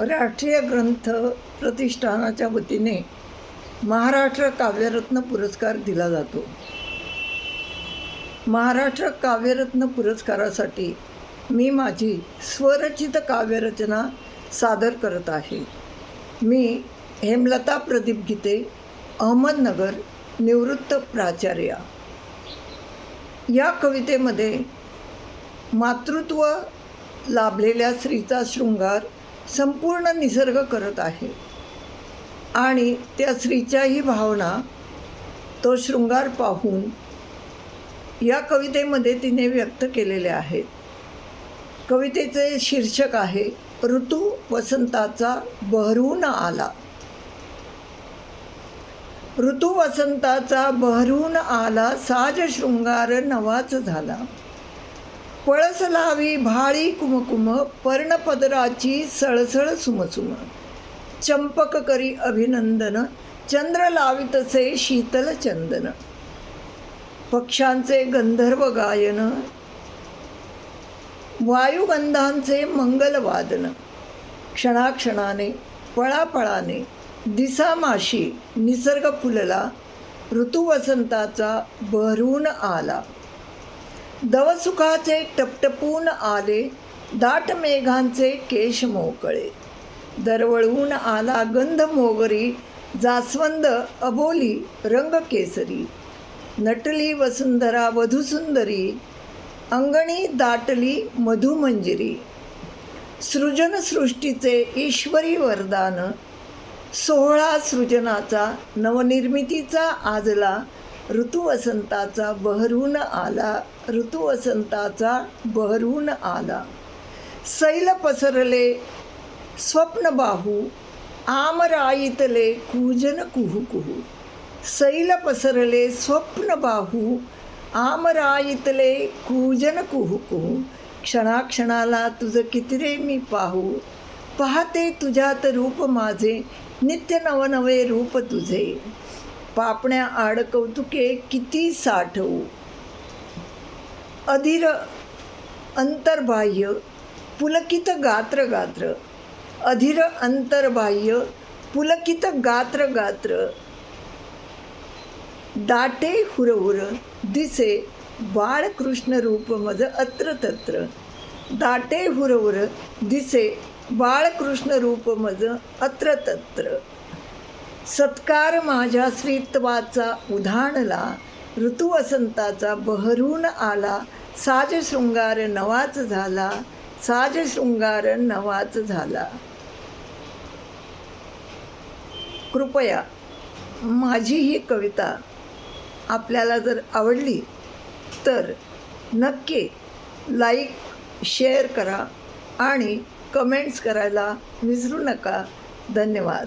राष्ट्रीय ग्रंथ प्रतिष्ठानाच्या वतीने महाराष्ट्र काव्यरत्न पुरस्कार दिला जातो. महाराष्ट्र काव्यरत्न पुरस्कारासाठी मी माझी स्वरचित काव्यरचना सादर करत आहे. मी हेमलता प्रदीप गीते अहमदनगर निवृत्त प्राचार्या. या कवितेमध्ये मातृत्व लाभलेल्या स्त्रीचा शृंगार संपूर्ण निसर्ग करत आहे. आणि त्या स्त्रीच्याही भावना तो शृंगार पाहून या कवितेमध्ये तिने व्यक्त केलेले आहेत. कवितेचे शीर्षक आहे ऋतू वसंताचा बहरून आला. ऋतू वसंताचा बहरून आला साज शृंगार नवाच झाला. पळसलावी भाळी कुमकुम पर्णपदराची सळसळ सुमसुम. चंपक करी अभिनंदन चंद्र लावितसे शीतल चंदन. पक्षांचे गंधर्व गायन वायुगंधांचे मंगलवादन क्षणाक्षणाने पळापळाने दिसामाशी निसर्ग फुलला ऋतुवसंताचा बहरून आला. दवसुखाचे टपटपून आले दाट मेघांचे केश मोकळे. दरवळून आला गंध मोगरी जास्वंद अबोली रंग केसरी. नटली वसुंधरा वधुसुंदरी अंगणी दाटली मधुमंजिरी. सृजनसृष्टीचे ईश्वरी वरदान सोहळा सृजनाचा नवनिर्मितीचा आजला ऋतुवसंताचा बहरून आला ऋतुवसंताचा बहरून आला. सैल पसरले स्वप्नबाहू आमराईतले कूजन कुहू कुहू. सैल पसरले स्वप्नबाहू आमराईतले कूजन कुहू कुहू. क्षणाक्षणाला तुझं कितीरे मी पाहू. पाहते तुझ्यात रूप माझे नित्य नवनवे रूप तुझे. पापण्या आड कौतुके किती साठवू? अधीर अंतर्बाह्य पुलकित गात्र गात्र। अधीर अंतर्बाह्य पुलकित गात्र गात्र। दाटे हुरहुर दिसे बाळकृष्ण रूप मज अत्र तत्र। दाटे हुरहुर दिसे बाळकृष्ण रूप मज अत्र तत्र। सत्कार माझ्या श्रीत्वाचा उधाणला ऋतुवसंताचा बहरून आला साज शृंगार नवाच झाला साज शृंगार नवाच झाला. कृपया माझी ही कविता आपल्याला जर आवडली तर नक्की लाईक शेअर करा आणि कमेंट्स करायला विसरू नका. धन्यवाद.